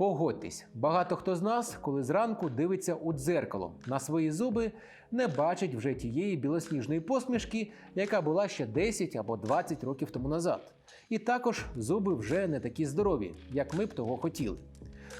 Погодьтесь, багато хто з нас, коли зранку дивиться у дзеркало на свої зуби, не бачить вже тієї білосніжної посмішки, яка була ще 10 або 20 років тому назад. І також зуби вже не такі здорові, як ми б того хотіли.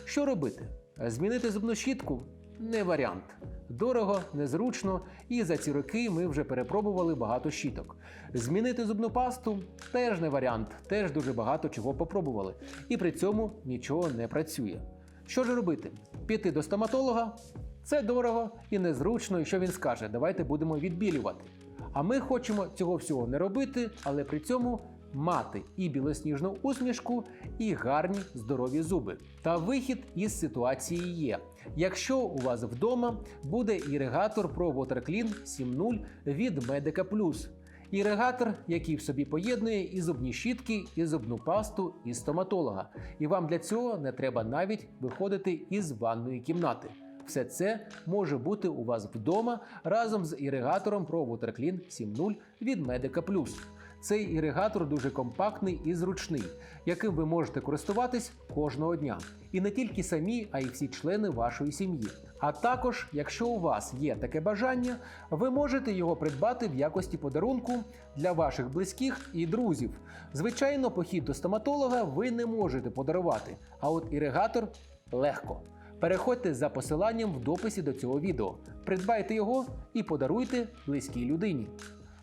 Що робити? Змінити зубну щітку не варіант. Дорого, незручно, і за ці роки ми вже перепробували багато щіток. Змінити зубну пасту теж не варіант, теж дуже багато чого попробували. І при цьому нічого не працює. Що ж робити? Піти до стоматолога? Це дорого і незручно, і що він скаже, давайте будемо відбілювати. А ми хочемо цього всього не робити, але при цьому мати і білосніжну усмішку, і гарні здорові зуби. Та вихід із ситуації є. Якщо у вас вдома буде іригатор Pro WaterClean 7.0 від Medica Plus. Іригатор, який в собі поєднує і зубні щітки, і зубну пасту, і стоматолога. І вам для цього не треба навіть виходити із ванної кімнати. Все це може бути у вас вдома разом з іригатором Pro WaterClean 7.0 від Medica Plus. Цей іригатор дуже компактний і зручний, яким ви можете користуватись кожного дня. І не тільки самі, а й всі члени вашої сім'ї. А також, якщо у вас є таке бажання, ви можете його придбати в якості подарунку для ваших близьких і друзів. Звичайно, похід до стоматолога ви не можете подарувати, а от іригатор легко. Переходьте за посиланням в дописі до цього відео, придбайте його і подаруйте близькій людині.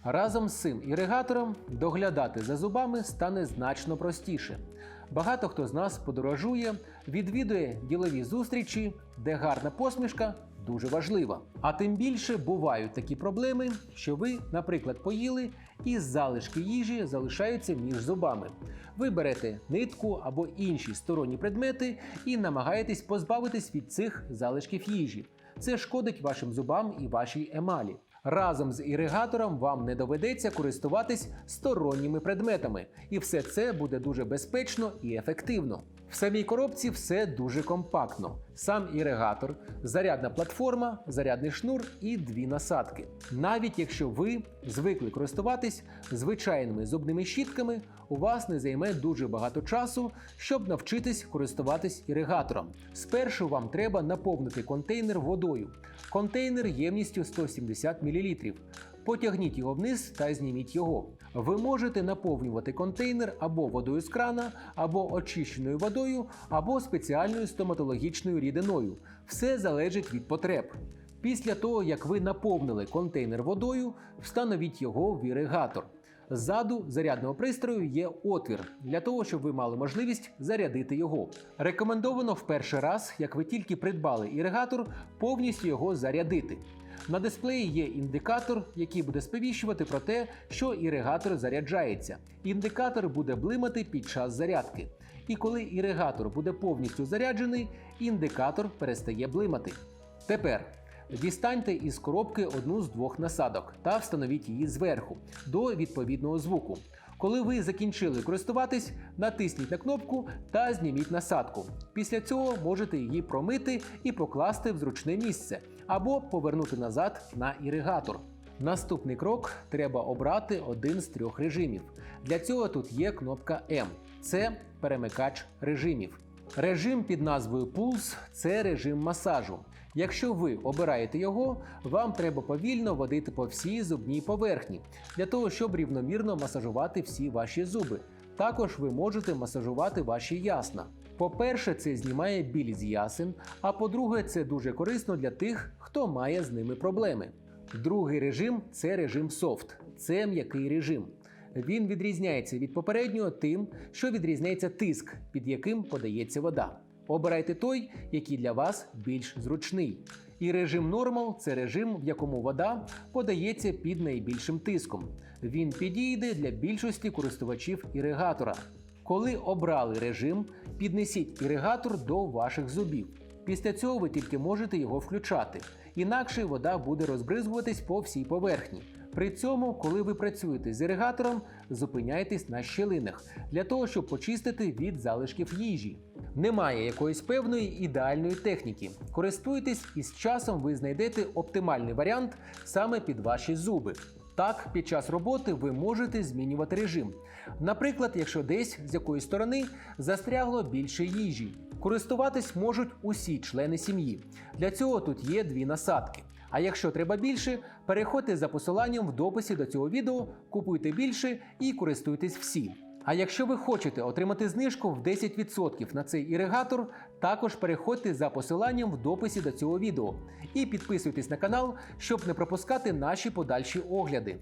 Разом з цим іригатором доглядати за зубами стане значно простіше. Багато хто з нас подорожує, відвідує ділові зустрічі, де гарна посмішка дуже важлива. А тим більше бувають такі проблеми, що ви, наприклад, поїли і залишки їжі залишаються між зубами. Ви берете нитку або інші сторонні предмети і намагаєтесь позбавитись від цих залишків їжі. Це шкодить вашим зубам і вашій емалі. Разом з іригатором вам не доведеться користуватись сторонніми предметами, і все це буде дуже безпечно і ефективно. В самій коробці все дуже компактно: сам іригатор, зарядна платформа, зарядний шнур і дві насадки. Навіть якщо ви звикли користуватись звичайними зубними щітками, у вас не займе дуже багато часу, щоб навчитись користуватись іригатором. Спершу вам треба наповнити контейнер водою. Контейнер ємністю 170 мл. Потягніть його вниз та зніміть його. Ви можете наповнювати контейнер або водою з крана, або очищеною водою, або спеціальною стоматологічною рідиною. Все залежить від потреб. Після того, як ви наповнили контейнер водою, встановіть його в іригатор. Ззаду зарядного пристрою є отвір для того, щоб ви мали можливість зарядити його. Рекомендовано в перший раз, як ви тільки придбали іригатор, повністю його зарядити. На дисплеї є індикатор, який буде сповіщувати про те, що іригатор заряджається. Індикатор буде блимати під час зарядки. І коли іригатор буде повністю заряджений, індикатор перестає блимати. Тепер дістаньте із коробки одну з двох насадок та встановіть її зверху до відповідного звуку. Коли ви закінчили користуватись, натисніть на кнопку та зніміть насадку. Після цього можете її промити і покласти в зручне місце або повернути назад на іригатор. Наступний крок треба обрати один з трьох режимів. Для цього тут є кнопка М. Це перемикач режимів. Режим під назвою Pulse – це режим масажу. Якщо ви обираєте його, вам треба повільно водити по всій зубній поверхні для того, щоб рівномірно масажувати всі ваші зуби. Також ви можете масажувати ваші ясна. По-перше, це знімає біль з ясен, а по-друге, це дуже корисно для тих, хто має з ними проблеми. Другий режим це режим софт, це м'який режим. Він відрізняється від попереднього тим, що відрізняється тиск, під яким подається вода. Обирайте той, який для вас більш зручний. І режим Normal – це режим, в якому вода подається під найбільшим тиском. Він підійде для більшості користувачів іригатора. Коли обрали режим, піднесіть іригатор до ваших зубів. Після цього ви тільки можете його включати, інакше вода буде розбризгуватись по всій поверхні. При цьому, коли ви працюєте з іригатором, зупиняйтесь на щелинах для того, щоб почистити від залишків їжі. Немає якоїсь певної ідеальної техніки. Користуйтесь і з часом ви знайдете оптимальний варіант саме під ваші зуби. Так, під час роботи ви можете змінювати режим. Наприклад, якщо десь з якоїсь сторони застрягло більше їжі. Користуватись можуть усі члени сім'ї. Для цього тут є дві насадки. А якщо треба більше, переходьте за посиланням в дописі до цього відео, купуйте більше і користуйтесь всі. А якщо ви хочете отримати знижку в 10% на цей іригатор, також переходьте за посиланням в дописі до цього відео і підписуйтесь на канал, щоб не пропускати наші подальші огляди.